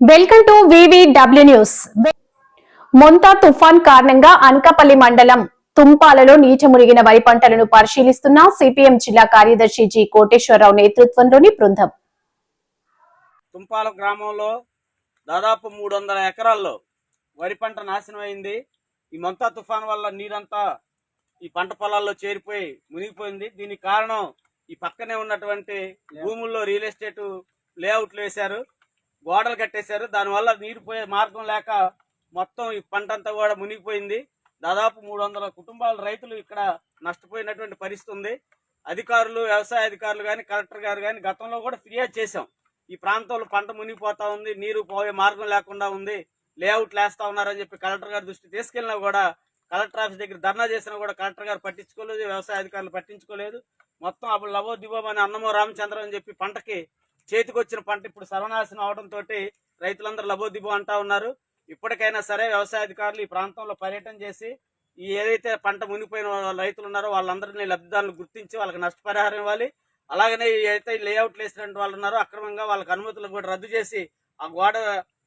Welcome to W news Montha తుఫాన్ కారణంగా అనకాపల్లి మండలం తుంపాలలో నీట మునిగిన వరి పంటలను పరిశీలిస్తున్న సిపిఎం జిల్లా కార్యదర్శి జి కోటేశ్వరరావు నేతృత్వంలోని బృందం. తుంపాల గ్రామంలో దాదాపు మూడు వందల ఎకరాల్లో వరి పంట నాశనం అయింది ఈ మొంతా తుఫాన్ వల్ల నీరంతా ఈ పంట పొలాల్లో చేరిపోయి మునిగిపోయింది. దీనికి కారణం ఈ పక్కనే ఉన్నటువంటి భూముల్లో రియల్ ఎస్టేట్ లేఅవుట్లు వేశారు. గోడలు కట్టేశారు. దానివల్ల నీరు పోయే మార్గం లేక మొత్తం ఈ పంట అంతా కూడా మునిగిపోయింది. దాదాపు మూడు వందల కుటుంబాల రైతులు ఇక్కడ నష్టపోయినటువంటి పరిస్థితి ఉంది. అధికారులు వ్యవసాయ అధికారులు కానీ కలెక్టర్ గారు కానీ గతంలో కూడా ఫిర్యాదు చేశాం. ఈ ప్రాంతంలో పంట మునిగిపోతా ఉంది నీరు పోయే మార్గం లేకుండా ఉంది లేఅవుట్లు వేస్తా ఉన్నారని చెప్పి కలెక్టర్ గారి దృష్టి తీసుకెళ్ళినా కూడా కలెక్టర్ ఆఫీస్ దగ్గర ధర్నా చేసినా కూడా కలెక్టర్ గారు పట్టించుకోలేదు వ్యవసాయ అధికారులు పట్టించుకోలేదు. మొత్తం అప్పుడు లవో దివోమని అన్నమో రామచంద్ర అని చెప్పి పంటకి చేతికొచ్చిన పంట ఇప్పుడు సర్వనాశనం అవడంతో రైతులందరూ లబో దిబో అంటా ఉన్నారు. ఇప్పటికైనా సరే వ్యవసాయ అధికారులు ఈ ప్రాంతంలో పర్యటన చేసి ఈ ఏదైతే పంట మునిగిపోయిన రైతులు ఉన్నారో వాళ్ళందరినీ లబ్ధిదారులు గుర్తించి వాళ్ళకి నష్టపరిహారం ఇవ్వాలి. అలాగనే ఏదైతే లేఅవుట్లు వేసినటువంటి వాళ్ళు ఉన్నారో అక్రమంగా వాళ్ళకి అనుమతులు కూడా రద్దు చేసి ఆ గోడ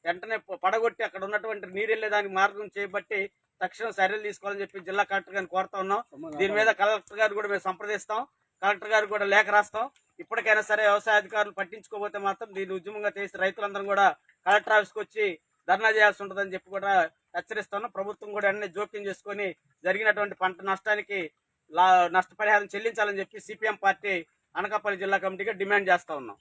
వెంటనే పడగొట్టి అక్కడ ఉన్నటువంటి నీరు వెళ్ళేదానికి మార్గం చేపట్టి తక్షణం చర్యలు తీసుకోవాలని చెప్పి జిల్లా కలెక్టర్ గారిని కోరుతా ఉన్నాం. దీని మీద కలెక్టర్ గారు కూడా మేము సంప్రదిస్తాం. కలెక్టర్ గారు కూడా లేఖ రాస్తాం. ఇప్పటికైనా సరే వ్యవసాయ అధికారులు పట్టించుకోబోతే మాత్రం దీన్ని ఉద్యమంగా చేసి రైతులందరం కూడా కలెక్టర్ ఆఫీస్కి వచ్చి ధర్నా చేయాల్సి ఉంటుందని చెప్పి కూడా హెచ్చరిస్తున్నాం ప్రభుత్వం కూడా అన్ని జోక్యం చేసుకొని జరిగినటువంటి పంట నష్టానికి లా నష్టపరిహారం చెల్లించాలని చెప్పి సిపిఎం పార్టీ అనకాపల్లి జిల్లా కమిటీగా డిమాండ్ చేస్తా ఉన్నాం.